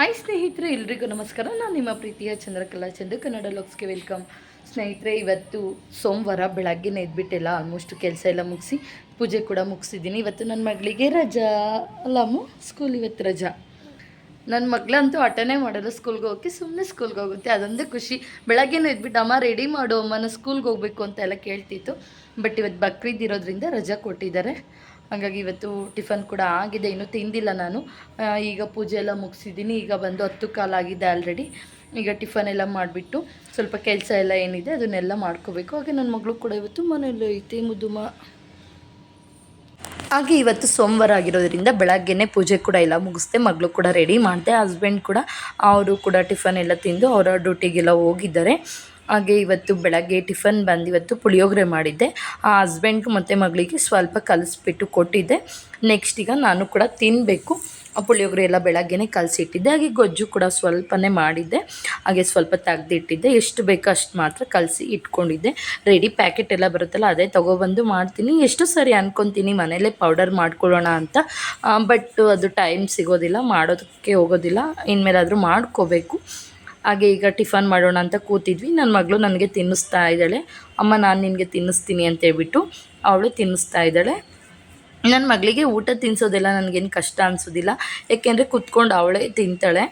Hi ಸ್ನೇಹಿತರೆ, ಎಲ್ರಿಗೂ ನಮಸ್ಕಾರ. ನಾನು ನಿಮ್ಮ ಪ್ರೀತಿಯ ಚಂದ್ರಕಲಾ ಚಂದ್ರ ಕನ್ನಡ ಲೋಕ್ಸ್ಗೆ ವೆಲ್ಕಮ್. ಸ್ನೇಹಿತರೆ, ಇವತ್ತು ಸೋಮವಾರ ಬೆಳಗ್ಗೆನೇ ಎದ್ಬಿಟ್ಟೆಲ್ಲ ಆಲ್ಮೋಸ್ಟ್ ಕೆಲಸ ಎಲ್ಲ ಮುಗಿಸಿ, ಪೂಜೆ ಕೂಡ ಮುಗಿಸಿದ್ದೀನಿ. ಇವತ್ತು ನನ್ನ ಮಗಳಿಗೆ ರಜಾ ಅಲ್ಲಮ್ಮ ಸ್ಕೂಲ್ ಇವತ್ತು ರಜಾ. ನನ್ನ ಮಗಳಂತೂ ಆಟನೇ ಮಾಡಲ್ಲ ಸ್ಕೂಲ್ಗೆ ಹೋಗಿ ಸುಮ್ಮನೆ ಸ್ಕೂಲ್ಗೆ ಹೋಗುತ್ತೆ. ಅದೊಂದೇ ಖುಷಿ. ಬೆಳಗ್ಗೆನೇ ಎದ್ಬಿಟ್ಟು ಅಮ್ಮ ರೆಡಿ ಮಾಡು, ಅಮ್ಮನ ಸ್ಕೂಲ್ಗೆ ಹೋಗ್ಬೇಕು ಅಂತ ಎಲ್ಲ ಕೇಳ್ತಿತ್ತು. ಬಟ್ ಇವತ್ತು ಬಕ್ರೀದ್ ಇರೋದ್ರಿಂದ ರಜಾ ಕೊಟ್ಟಿದ್ದಾರೆ. ಹಾಗಾಗಿ ಇವತ್ತು ಟಿಫನ್ ಕೂಡ ಆಗಿದೆ, ಇನ್ನೂ ತಿಂದಿಲ್ಲ ನಾನು. ಈಗ ಪೂಜೆ ಎಲ್ಲ ಮುಗಿಸಿದ್ದೀನಿ, ಈಗ ಬಂದು ಹತ್ತು ಕಾಲಾಗಿದೆ ಆಲ್ರೆಡಿ ಈಗ ಟಿಫನ್ ಎಲ್ಲ ಮಾಡಿಬಿಟ್ಟು ಸ್ವಲ್ಪ ಕೆಲಸ ಎಲ್ಲ ಏನಿದೆ ಅದನ್ನೆಲ್ಲ ಮಾಡ್ಕೋಬೇಕು. ಹಾಗೆ ನನ್ನ ಮಗಳು ಕೂಡ ಇವತ್ತು ಮನೆಯಲ್ಲಿ ಐತೆ, ಮುದುಮ. ಹಾಗೆ ಇವತ್ತು ಸೋಮವಾರ ಆಗಿರೋದ್ರಿಂದ ಬೆಳಗ್ಗೆನೇ ಪೂಜೆ ಕೂಡ ಎಲ್ಲ ಮುಗಿಸ್ದೆ, ಮಗಳು ಕೂಡ ರೆಡಿ ಮಾಡಿದೆ ಹಸ್ಬೆಂಡ್ ಕೂಡ, ಅವರು ಕೂಡ ಟಿಫನ್ ಎಲ್ಲ ತಿಂದು ಅವರ ಡ್ಯೂಟಿಗೆಲ್ಲ ಹೋಗಿದ್ದಾರೆ. ಹಾಗೆ ಇವತ್ತು ಬೆಳಗ್ಗೆ ಟಿಫನ್ ಬಂದು ಇವತ್ತು ಪುಳಿಯೋಗರೆ ಮಾಡಿದ್ದೆ. ಆ ಹಸ್ಬೆಂಡ್ ಮತ್ತು ಮಗಳಿಗೆ ಸ್ವಲ್ಪ ಕಲಿಸ್ಬಿಟ್ಟು ಕೊಟ್ಟಿದ್ದೆ. ನೆಕ್ಸ್ಟ್ ಈಗ ನಾನು ಕೂಡ ತಿನ್ನಬೇಕು ಆ ಪುಳಿಯೋಗರೆ ಎಲ್ಲ ಬೆಳಗ್ಗೆನೇ ಕಲಸಿಟ್ಟಿದ್ದೆ. ಹಾಗೆ ಗೊಜ್ಜು ಕೂಡ ಸ್ವಲ್ಪನೇ ಮಾಡಿದ್ದೆ. ಹಾಗೆ ಸ್ವಲ್ಪ ತೆಗೆದಿಟ್ಟಿದ್ದೆ. ಎಷ್ಟು ಬೇಕೋ ಅಷ್ಟು ಮಾತ್ರ ಕಲಸಿ ಇಟ್ಕೊಂಡಿದ್ದೆ. ರೆಡಿ ಪ್ಯಾಕೆಟ್ ಎಲ್ಲ ಬರುತ್ತಲ್ಲ, ಅದೇ ತೊಗೊಬಂದು ಮಾಡ್ತೀನಿ. ಎಷ್ಟು ಸರಿ ಅಂದ್ಕೊತೀನಿ ಮನೇಲೇ ಪೌಡರ್ ಮಾಡ್ಕೊಳ್ಳೋಣ ಅಂತ. ಬಟ್ ಅದು ಟೈಮ್ ಸಿಗೋದಿಲ್ಲ, ಮಾಡೋದಕ್ಕೆ ಹೋಗೋದಿಲ್ಲ. ಇನ್ಮೇಲಾದರೂ ಮಾಡ್ಕೋಬೇಕು. ಹಾಗೆ ಈಗ ಟಿಫನ್ ಮಾಡೋಣ ಅಂತ ಕೂತಿದ್ವಿ. ನನ್ನ ಮಗಳು ನನಗೆ ತಿನ್ನಿಸ್ತಾ ಇದ್ದಾಳೆ. ಅಮ್ಮ, ನಾನು ನಿನಗೆ ತಿನ್ನಿಸ್ತೀನಿ ಅಂತ ಹೇಳ್ಬಿಟ್ಟು ಅವಳು ತಿನ್ನಿಸ್ತಾ ಇದ್ದಾಳೆ. ನನ್ನ ಮಗಳಿಗೆ ಊಟ ತಿನ್ನಿಸೋದೆಲ್ಲ ನನಗೇನು ಕಷ್ಟ ಅನಿಸೋದಿಲ್ಲ. ಏಕೆಂದರೆ ಕುತ್ಕೊಂಡು ಅವಳೇ ತಿಂತಾಳೆ.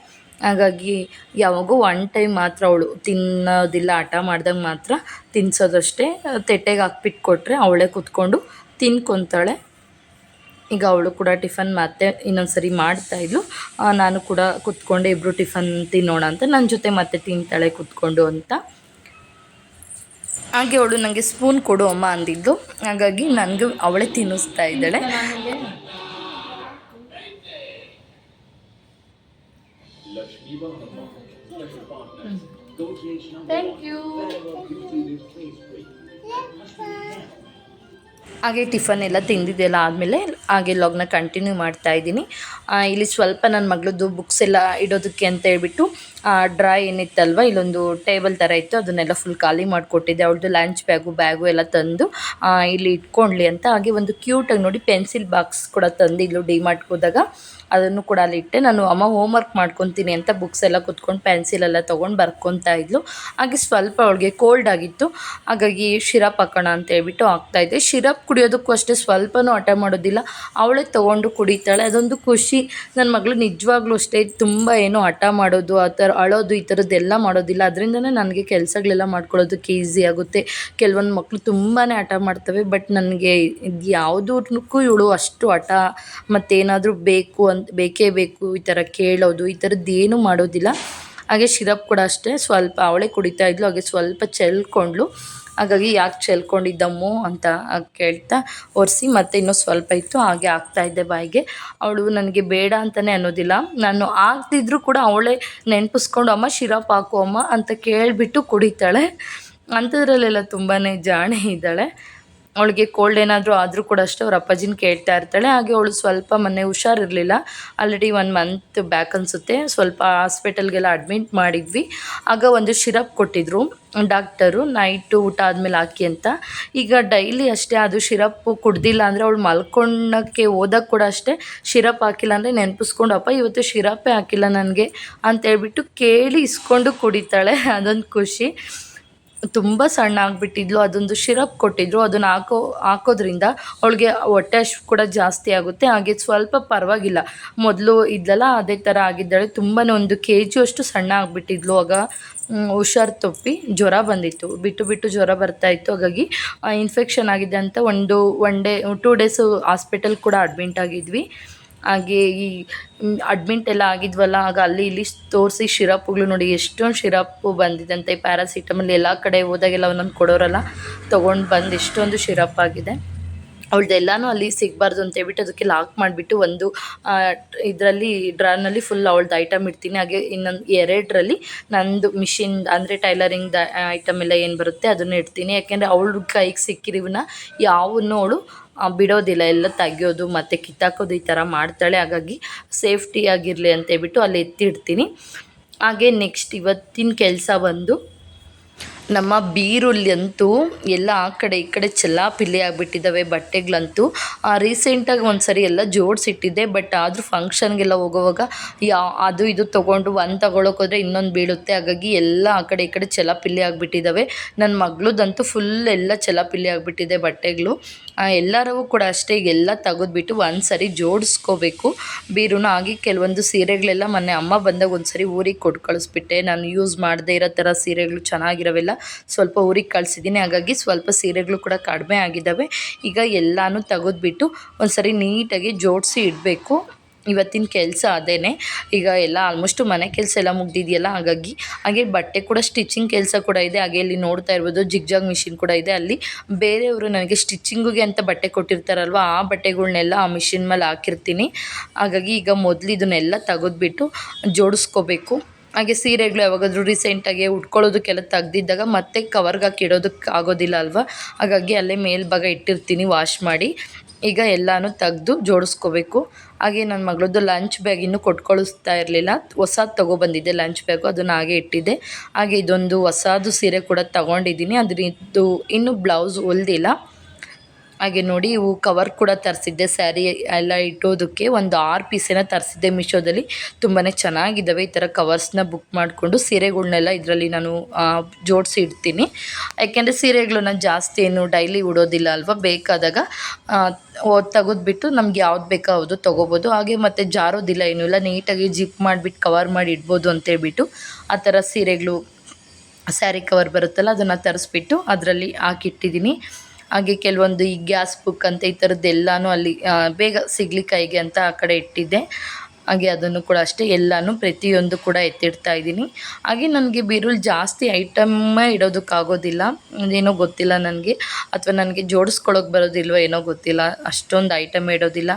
ಹಾಗಾಗಿ ಯಾವಾಗೂ ಒನ್ ಟೈಮ್ ಮಾತ್ರ ಅವಳು ತಿನ್ನೋದಿಲ್ಲ ಆಟ ಮಾಡಿದಾಗ ಮಾತ್ರ ತಿನ್ನಿಸೋದಷ್ಟೇ ತೆಟ್ಟೆಗೆ ಹಾಕ್ಬಿಟ್ಟು ಕೊಟ್ಟರೆ ಅವಳೇ ಕುತ್ಕೊಂಡು ತಿನ್ಕೊತಾಳೆ. ಈಗ ಅವಳು ಕೂಡ ಟಿಫನ್ ಮತ್ತೆ ಇನ್ನೊಂದು ಸರಿ ಮಾಡ್ತಾಯಿದ್ಲು ನಾನು ಕೂಡ ಕುತ್ಕೊಂಡೆ ಇಬ್ಬರು ಟಿಫನ್ ತಿನ್ನೋಣ ಅಂತ. ನನ್ನ ಜೊತೆ ಮತ್ತೆ ತಿಂತಾಳೆ ಕುತ್ಕೊಂಡು ಅಂತ. ಹಾಗೆ ಅವಳು ನನಗೆ ಸ್ಪೂನ್ ಕೊಡು ಅಮ್ಮ ಅಂದಿದ್ದು. ಹಾಗಾಗಿ ನನಗೆ ಅವಳೇ ತಿನ್ನಿಸ್ತಾ ಇದ್ದಾಳೆ. ಥ್ಯಾಂಕ್ ಯು ಹಾಗೆ ಟಿಫನ್ ಎಲ್ಲ ತಿಂದಿದ್ದೆಲ್ಲ ಆದಮೇಲೆ ಹಾಗೆ ಲಾಗ್ನ ಕಂಟಿನ್ಯೂ ಮಾಡ್ತಾ ಇದ್ದೀನಿ. ಇಲ್ಲಿ ಸ್ವಲ್ಪ ನನ್ನ ಮಗಳದ್ದು ಬುಕ್ಸ್ ಎಲ್ಲ ಇಡೋದಕ್ಕೆ ಅಂತ ಹೇಳ್ಬಿಟ್ಟು ಡ್ರಾ ಏನಿತ್ತಲ್ವ, ಇಲ್ಲೊಂದು ಟೇಬಲ್ ಥರ ಇತ್ತು, ಅದನ್ನೆಲ್ಲ ಫುಲ್ ಖಾಲಿ ಮಾಡಿಕೊಟ್ಟಿದ್ದೆ. ಅವಳದು ಲಂಚ್ ಬ್ಯಾಗು ಬ್ಯಾಗು ಎಲ್ಲ ತಂದು ಇಲ್ಲಿ ಇಟ್ಕೊಂಡ್ಲಿ ಅಂತ ಹಾಗೆ ಒಂದು ಕ್ಯೂಟಾಗಿ ನೋಡಿ ಪೆನ್ಸಿಲ್ ಬಾಕ್ಸ್ ಕೂಡ ತಂದು ಡಿ ಮಾರ್ಟ್ಗೆ ಹೋದಾಗ ಅದನ್ನು ಕೂಡ ಅಲ್ಲಿ ಇಟ್ಟೆ. ನಾನು ಅಮ್ಮ ಹೋಮ್ವರ್ಕ್ ಮಾಡ್ಕೊತೀನಿ ಅಂತ ಬುಕ್ಸ್ ಎಲ್ಲ ಕುತ್ಕೊಂಡು ಪೆನ್ಸಿಲ್ ಎಲ್ಲ ತೊಗೊಂಡು ಬರ್ಕೊತಾ ಇದ್ಲು. ಹಾಗೆ ಸ್ವಲ್ಪ ಅವಳಿಗೆ ಕೋಲ್ಡ್ ಆಗಿತ್ತು. ಹಾಗಾಗಿ ಶಿರಪ್ ಹಾಕೋಣ ಅಂತ ಹೇಳ್ಬಿಟ್ಟು ಹಾಕ್ತಾಯಿದ್ದೆ ಶಿರಪ್ ಕುಡಿಯೋದಕ್ಕೂ ಅಷ್ಟೇ ಸ್ವಲ್ಪನೂ ಹಠ ಮಾಡೋದಿಲ್ಲ. ಅವಳೇ ತೊಗೊಂಡು ಕುಡಿತಾಳೆ. ಅದೊಂದು ಖುಷಿ. ನನ್ನ ಮಗಳು ನಿಜವಾಗ್ಲೂ ಅಷ್ಟೇ ತುಂಬ ಏನೋ ಹಠ ಮಾಡೋದು, ಆ ಥರ ಅಳೋದು, ಈ ಥರದ್ದೆಲ್ಲ ಮಾಡೋದಿಲ್ಲ. ಅದರಿಂದನೇ ನನಗೆ ಕೆಲಸಗಳೆಲ್ಲ ಮಾಡ್ಕೊಳ್ಳೋದಕ್ಕೆ ಈಸಿ ಆಗುತ್ತೆ. ಕೆಲವೊಂದು ಮಕ್ಕಳು ತುಂಬಾ ಹಠ ಮಾಡ್ತವೆ. ಬಟ್ ನನಗೆ ಇದು ಯಾವುದಕ್ಕೂ ಇವಳು ಅಷ್ಟು ಹಠ ಮತ್ತೇನಾದರೂ ಬೇಕು ಅಂತ ಬೇಕೇ ಬೇಕು, ಈ ಥರ ಕೇಳೋದು, ಈ ಥರದ್ದು ಏನೂ ಮಾಡೋದಿಲ್ಲ. ಹಾಗೆ ಶಿರಪ್ ಕೂಡ ಅಷ್ಟೇ, ಸ್ವಲ್ಪ ಅವಳೇ ಕುಡಿತಾ ಇದ್ಲು, ಹಾಗೆ ಸ್ವಲ್ಪ ಚೆಲ್ಕೊಂಡ್ಳು ಹಾಗಾಗಿ ಯಾಕೆ ಚೆಲ್ಕೊಂಡಿದ್ದಮ್ಮು ಅಂತ ಕೇಳ್ತಾ ಒರೆಸಿ ಮತ್ತೆ ಇನ್ನೂ ಸ್ವಲ್ಪ ಇತ್ತು, ಹಾಗೆ ಆಗ್ತಾ ಇದ್ದೆ ಬಾಯಿಗೆ. ಅವಳು ನನಗೆ ಬೇಡ ಅಂತಲೇ ಅನ್ನೋದಿಲ್ಲ. ನಾನು ಆಗ್ತಿದ್ರು ಕೂಡ ಅವಳೇ ನೆನಪಿಸ್ಕೊಂಡು, ಅಮ್ಮ, ಶಿರಪ್ ಹಾಕು, ಅಮ್ಮ ಅಂತ ಕೇಳಿಬಿಟ್ಟು ಕುಡಿತಾಳೆ. ಅಂಥದ್ರಲ್ಲೆಲ್ಲ ತುಂಬಾ ಜಾಣೆ ಇದ್ದಾಳೆ. ಅವಳಿಗೆ ಕೋಲ್ಡ್ ಏನಾದರೂ ಆದರೂ ಕೂಡ ಅಷ್ಟೇ ಅವ್ರ ಅಪ್ಪಾಜಿನ ಕೇಳ್ತಾ ಇರ್ತಾಳೆ. ಹಾಗೆ ಅವಳು ಸ್ವಲ್ಪ ಮೊನ್ನೆ ಹುಷಾರಿರಲಿಲ್ಲ. ಆಲ್ರೆಡಿ ಒನ್ ಮಂತ್ ಬ್ಯಾಕ್ ಅನಿಸುತ್ತೆ. ಸ್ವಲ್ಪ ಹಾಸ್ಪಿಟಲ್ಗೆಲ್ಲ ಅಡ್ಮಿಟ್ ಮಾಡಿದ್ವಿ. ಆಗ ಒಂದು ಶಿರಪ್ ಕೊಟ್ಟಿದ್ರು. ಡಾಕ್ಟರು ನೈಟು ಊಟ ಆದಮೇಲೆ ಹಾಕಿ ಅಂತ. ಈಗ ಡೈಲಿ ಅಷ್ಟೇ ಅದು ಶಿರಪ್ಪು ಕುಡ್ದಿಲ್ಲ ಅಂದರೆ ಅವಳು ಮಲ್ಕೊಳ್ಳೋಕ್ಕೆ ಹೋದಾಗ ಕೂಡ ಅಷ್ಟೇ ಶಿರಪ್ ಹಾಕಿಲ್ಲ ಅಂದರೆ ನೆನಪಿಸ್ಕೊಂಡು, ಅಪ್ಪ, ಇವತ್ತು ಶಿರಪ್ಪೇ ಹಾಕಿಲ್ಲ ನನಗೆ ಅಂತೇಳ್ಬಿಟ್ಟು ಕೇಳಿ ಇಸ್ಕೊಂಡು ಕುಡಿತಾಳೆ. ಅದೊಂದು ಖುಷಿ. ತುಂಬ ಸಣ್ಣ ಆಗಿಬಿಟ್ಟಿದ್ಲು, ಅದೊಂದು ಶಿರಪ್ ಕೊಟ್ಟಿದ್ರು, ಅದನ್ನು ಹಾಕೋ, ಹಾಕೋದ್ರಿಂದ ಅವಳಿಗೆ ಹೊಟ್ಟೆ ಅಷ್ಟು ಕೂಡ ಜಾಸ್ತಿ ಆಗುತ್ತೆ, ಹಾಗೆ ಸ್ವಲ್ಪ ಪರವಾಗಿಲ್ಲ. ಮೊದಲು ಇದ್ಲಲ್ಲ ಅದೇ ಥರ ಆಗಿದ್ದಾಳೆ ತುಂಬಾ ಒಂದು ಕೆ ಜಿ ಅಷ್ಟು ಸಣ್ಣ ಆಗಿಬಿಟ್ಟಿದ್ಲು, ಆಗ ಹುಷಾರು ತಪ್ಪಿ ಜ್ವರ ಬಂದಿತ್ತು, ಬಿಟ್ಟು ಬಿಟ್ಟು ಜ್ವರ ಬರ್ತಾ ಇತ್ತು, ಹಾಗಾಗಿ ಇನ್ಫೆಕ್ಷನ್ ಆಗಿದೆ ಅಂತ ಒಂದು one day two days hospital ಕೂಡ ಅಡ್ಮಿಂಟ್ ಆಗಿದ್ವಿ. ಹಾಗೆ ಈ ಅಡ್ಮಿಂಟ್ ಎಲ್ಲ ಆಗಿದ್ವಲ್ಲ, ಆಗ ಅಲ್ಲಿ ಇಲ್ಲಿ ತೋರಿಸಿ ಶಿರಪ್ಗಳು ನೋಡಿ ಎಷ್ಟೊಂದು ಶಿರಪ್ಪು ಬಂದಿದಂತೆ ಪ್ಯಾರಾಸಿಟಮಲ್ ಎಲ್ಲ ಕಡೆ ಹೋದಾಗೆಲ್ಲ ಒಂದೊಂದು ಕೊಡೋರಲ್ಲ, ತೊಗೊಂಡು ಬಂದು ಎಷ್ಟೊಂದು ಶಿರಪ್ ಆಗಿದೆ ಅವಳದೆಲ್ಲಾನು ಅಲ್ಲಿ ಸಿಗಬಾರ್ದು ಅಂತ ಹೇಳ್ಬಿಟ್ಟು ಅದಕ್ಕೆ ಲಾಕ್ ಮಾಡಿಬಿಟ್ಟು ಒಂದು ಇದರಲ್ಲಿ ಡ್ರಾನಲ್ಲಿ ಫುಲ್ ಅವಳದ್ದು ಐಟಮ್ ಇಡ್ತೀನಿ. ಹಾಗೆ ಇನ್ನೊಂದು ಎರಡರಲ್ಲಿ ನಂದು ಮಿಷಿನ್ ಅಂದರೆ ಟೈಲರಿಂಗ್ ಐಟಮ್ ಎಲ್ಲ ಏನು ಬರುತ್ತೆ ಅದನ್ನು ಇಡ್ತೀನಿ. ಯಾಕೆಂದರೆ ಅವಳ ಕೈಗೆ ಸಿಕ್ಕಿರಿವನ್ನ ಯಾವನ್ನೂ ಅವಳು ಬಿಡೋದಿಲ್ಲ, ಎಲ್ಲ ತೆಗಿಯೋದು, ಮತ್ತು ಕಿತ್ತಾಕೋದು ಈ ಥರ ಮಾಡ್ತಾಳೆ. ಹಾಗಾಗಿ ಸೇಫ್ಟಿಯಾಗಿರಲಿ ಅಂತ ಹೇಳ್ಬಿಟ್ಟು ಅಲ್ಲಿ ಎತ್ತಿಡ್ತೀನಿ. ಹಾಗೆ ನೆಕ್ಸ್ಟ್ ಇವತ್ತಿನ ಕೆಲಸ ಬಂದು ನಮ್ಮ ಬೀರುಳ್ಳಿ ಅಂತೂ ಎಲ್ಲ ಆ ಕಡೆ ಈ ಕಡೆ ಚೆಲ್ಲಾಪಿಲ್ಲಿ ಆಗಿಬಿಟ್ಟಿದ್ದಾವೆ ಬಟ್ಟೆಗಳಂತೂ. ರೀಸೆಂಟಾಗಿ ಒಂದು ಸರಿ ಎಲ್ಲ ಜೋಡಿಸಿಟ್ಟಿದ್ದೆ, ಬಟ್ ಆದರೂ ಫಂಕ್ಷನ್ಗೆಲ್ಲ ಹೋಗೋವಾಗ ಯಾ, ಅದು ಇದು ತೊಗೊಂಡು ಒಂದು ತೊಗೊಳಕ್ಕೆ ಹೋದರೆ ಇನ್ನೊಂದು ಬೀಳುತ್ತೆ. ಹಾಗಾಗಿ ಎಲ್ಲ ಆ ಕಡೆ ಈ ಕಡೆ ಚೆಲ್ಲಾಪಿಲ್ಲಿ ಆಗಿಬಿಟ್ಟಿದ್ದಾವೆ. ನನ್ನ ಮಗಳದ್ದಂತೂ ಫುಲ್ ಎಲ್ಲ ಚೆಲ್ಲಾಪಿಲ್ಲಿ ಆಗಿಬಿಟ್ಟಿದೆ ಬಟ್ಟೆಗಳು. ಎಲ್ಲರೂ ಕೂಡ ಅಷ್ಟೇ ಎಲ್ಲ ತೆಗೆದ್ಬಿಟ್ಟು ಒಂದು ಸರಿ ಜೋಡಿಸ್ಕೋಬೇಕು. ಬೀರುನ ಹಾಗೆ ಕೆಲವೊಂದು ಸೀರೆಗಳೆಲ್ಲ ಮೊನ್ನೆ ಅಮ್ಮ ಬಂದಾಗ ಒಂದು ಸರಿ ಊರಿಗೆ ಕೊಟ್ಟು ಕಳಿಸ್ಬಿಟ್ಟೆ. ನಾನು ಯೂಸ್ ಮಾಡದೇ ಇರೋ ಥರ ಸೀರೆಗಳು ಚೆನ್ನಾಗಿರೋವೆಲ್ಲ ಸ್ವಲ್ಪ ಊರಿಗೆ ಕಳಿಸಿದ್ದೀನಿ. ಹಾಗಾಗಿ ಸ್ವಲ್ಪ ಸೀರೆಗಳು ಕೂಡ ಕಡಿಮೆ ಆಗಿದ್ದಾವೆ. ಈಗ ಎಲ್ಲನೂ ತೆಗೆದ್ಬಿಟ್ಟು ಒಂದು ಸರಿ ನೀಟಾಗಿ ಜೋಡಿಸಿ ಇಡಬೇಕು. ಇವತ್ತಿನ ಕೆಲಸ ಅದೇ ಈಗ ಎಲ್ಲ ಆಲ್ಮೋಸ್ಟು ಮನೆ ಕೆಲಸ ಎಲ್ಲ ಮುಗ್ದಿದೆಯಲ್ಲ, ಹಾಗಾಗಿ ಹಾಗೆ ಬಟ್ಟೆ ಕೂಡ ಸ್ಟಿಚಿಂಗ್ ಕೆಲಸ ಕೂಡ ಇದೆ. ಹಾಗೆ ಇಲ್ಲಿ ನೋಡ್ತಾ ಇರ್ಬೋದು ಜಿಗ್ಜಾಗ್ ಮಿಷಿನ್ ಕೂಡ ಇದೆ. ಅಲ್ಲಿ ಬೇರೆಯವರು ನನಗೆ ಸ್ಟಿಚಿಂಗಿಗೆ ಅಂತ ಬಟ್ಟೆ ಕೊಟ್ಟಿರ್ತಾರಲ್ವ, ಆ ಬಟ್ಟೆಗಳನ್ನೆಲ್ಲ ಆ ಮಿಷಿನ್ ಮೇಲೆ ಹಾಕಿರ್ತೀನಿ. ಹಾಗಾಗಿ ಈಗ ಮೊದಲು ಇದನ್ನೆಲ್ಲ ತೆಗೆದ್ಬಿಟ್ಟು ಜೋಡಿಸ್ಕೋಬೇಕು. ಹಾಗೆ ಸೀರೆಗಳು ಯಾವಾಗಾದರೂ ರೀಸೆಂಟಾಗಿ ಉಟ್ಕೊಳ್ಳೋದಕ್ಕೆಲ್ಲ ತೆಗ್ದಿದ್ದಾಗ ಮತ್ತೆ ಕವರ್ಗೆ ಹಾಕಿ ಇಡೋದಕ್ಕೆ ಆಗೋದಿಲ್ಲ ಅಲ್ವಾ? ಹಾಗಾಗಿ ಅಲ್ಲೇ ಮೇಲ್ಭಾಗ ಇಟ್ಟಿರ್ತೀನಿ ವಾಶ್ ಮಾಡಿ. ಈಗ ಎಲ್ಲನೂ ತೆಗ್ದು ಜೋಡಿಸ್ಕೋಬೇಕು. ಹಾಗೆ ನನ್ನ ಮಗಳದ್ದು ಲಂಚ್ ಬ್ಯಾಗ್ ಇನ್ನೂ ಕೊಟ್ಟು ಕಳಿಸ್ತಾ ಇರಲಿಲ್ಲ. ಹೊಸದು ತೊಗೊಬಂದಿದ್ದೆ ಲಂಚ್ ಬ್ಯಾಗು ಅದನ್ನು ಹಾಗೆ ಇಟ್ಟಿದ್ದೆ. ಹಾಗೆ ಇದೊಂದು ಹೊಸದು ಸೀರೆ ಕೂಡ ತಗೊಂಡಿದ್ದೀನಿ. ಅದರಿಂದು ಇನ್ನೂ ಬ್ಲೌಸ್ ಹೊಲ್ದಿಲ್ಲ. ಹಾಗೆ ನೋಡಿ, ಇವು ಕವರ್ ಕೂಡ ತರಿಸಿದ್ದೆ ಸ್ಯಾರಿ ಎಲ್ಲ ಇಟ್ಟೋದಕ್ಕೆ ಒಂದು ಆರು ಪೀಸೇನ ತರಿಸಿದ್ದೆ ಮಿಶೋದಲ್ಲಿ ತುಂಬಾ ಚೆನ್ನಾಗಿದ್ದಾವೆ ಈ ಥರ ಕವರ್ಸ್ನ ಬುಕ್ ಮಾಡಿಕೊಂಡು. ಸೀರೆಗಳನ್ನೆಲ್ಲ ಇದರಲ್ಲಿ ನಾನು ಜೋಡಿಸಿ ಇಡ್ತೀನಿ. ಯಾಕೆಂದರೆ ನಾನು ಜಾಸ್ತಿ ಏನು ಡೈಲಿ ಉಡೋದಿಲ್ಲ ಅಲ್ವಾ? ಬೇಕಾದಾಗ ತೆಗೆದ್ಬಿಟ್ಟು ನಮ್ಗೆ ಯಾವ್ದು ಬೇಕೋ ಅದು ತೊಗೋಬೋದು. ಹಾಗೆ ಮತ್ತೆ ಜಾರೋದಿಲ್ಲ ಏನು ಇಲ್ಲ. ನೀಟಾಗಿ ಜಿಪ್ ಮಾಡಿಬಿಟ್ಟು ಕವರ್ ಮಾಡಿ ಇಡ್ಬೋದು ಅಂತೇಳ್ಬಿಟ್ಟು ಆ ಥರ ಸೀರೆಗಳು ಸ್ಯಾರಿ ಕವರ್ ಬರುತ್ತಲ್ಲ, ಅದನ್ನು ತರಿಸ್ಬಿಟ್ಟು ಅದರಲ್ಲಿ ಹಾಕಿಟ್ಟಿದ್ದೀನಿ. ಹಾಗೆ ಕೆಲವೊಂದು ಈ ಗ್ಯಾಸ್ ಬುಕ್ ಅಂತ ಈ ಥರದ್ದೆಲ್ಲನೂ ಅಲ್ಲಿ ಬೇಗ ಸಿಗಲಿ ಕೈಗೆ ಅಂತ ಆ ಕಡೆ ಇಟ್ಟಿದ್ದೆ. ಹಾಗೆ ಅದನ್ನು ಕೂಡ ಅಷ್ಟೇ ಎಲ್ಲನೂ ಪ್ರತಿಯೊಂದು ಕೂಡ ಎತ್ತಿಡ್ತಾ ಇದ್ದೀನಿ. ಹಾಗೆ ನನಗೆ ಬೀರುಲ್ ಜಾಸ್ತಿ ಐಟಮ್ಮೇ ಇಡೋದಕ್ಕಾಗೋದಿಲ್ಲ. ಏನೋ ಗೊತ್ತಿಲ್ಲ ನನಗೆ. ಅಥವಾ ನನಗೆ ಜೋಡಿಸ್ಕೊಳ್ಳೋಕೆ ಬರೋದಿಲ್ವ ಏನೋ ಗೊತ್ತಿಲ್ಲ. ಅಷ್ಟೊಂದು ಐಟಮ್ ಇಡೋದಿಲ್ಲ.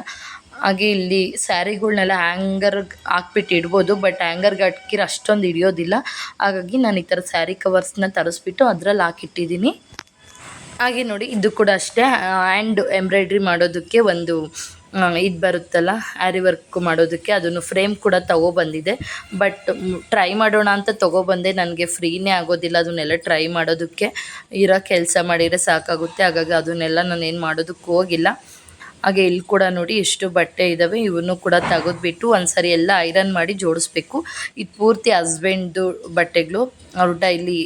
ಹಾಗೆ ಇಲ್ಲಿ ಸ್ಯಾರಿಗಳ್ನೆಲ್ಲ ಹ್ಯಾಂಗರ್ ಹಾಕ್ಬಿಟ್ಟು ಇಡ್ಬೋದು. ಬಟ್ ಹ್ಯಾಂಗರ್ಗೆ ಹಾಕಿರೋ ಅಷ್ಟೊಂದು ಹಿಡಿಯೋದಿಲ್ಲ. ಹಾಗಾಗಿ ನಾನು ಈ ಥರ ಸ್ಯಾರಿ ಕವರ್ಸ್ನ ತರಿಸ್ಬಿಟ್ಟು ಅದರಲ್ಲಿ ಹಾಕಿಟ್ಟಿದ್ದೀನಿ. ಹಾಗೆ ನೋಡಿ, ಇದು ಕೂಡ ಅಷ್ಟೇ. ಆ್ಯಂಡ್ ಎಂಬ್ರಾಯ್ಡ್ರಿ ಮಾಡೋದಕ್ಕೆ ಒಂದು ಇದು ಬರುತ್ತಲ್ಲ ಆ್ಯರಿ ವರ್ಕ್ ಮಾಡೋದಕ್ಕೆ ಅದನ್ನು ಫ್ರೇಮ್ ಕೂಡ ತೊಗೊಬಂದಿದೆ ಬಟ್ ಟ್ರೈ ಮಾಡೋಣ ಅಂತ ತೊಗೊಬಂದೆ ನನಗೆ ಫ್ರೀನೇ ಆಗೋದಿಲ್ಲ ಅದನ್ನೆಲ್ಲ ಟ್ರೈ ಮಾಡೋದಕ್ಕೆ. ಇರೋ ಕೆಲಸ ಮಾಡಿದರೆ ಸಾಕಾಗುತ್ತೆ. ಹಾಗಾಗಿ ಅದನ್ನೆಲ್ಲ ನಾನು ಏನು ಮಾಡೋದಕ್ಕೆ ಹೋಗಿಲ್ಲ. ಹಾಗೆ ಇಲ್ಲಿ ಕೂಡ ನೋಡಿ ಎಷ್ಟು ಬಟ್ಟೆ ಇದ್ದಾವೆ ಇವನ್ನು ಕೂಡ ತೆಗೆದ್ಬಿಟ್ಟು ಒಂದು ಸರಿ ಎಲ್ಲ ಐರನ್ ಮಾಡಿ ಜೋಡಿಸ್ಬೇಕು. ಇದು ಪೂರ್ತಿ ಹಸ್ಬೆಂಡ್ದು ಬಟ್ಟೆಗಳು ಅವ್ರು ಡೈಲಿ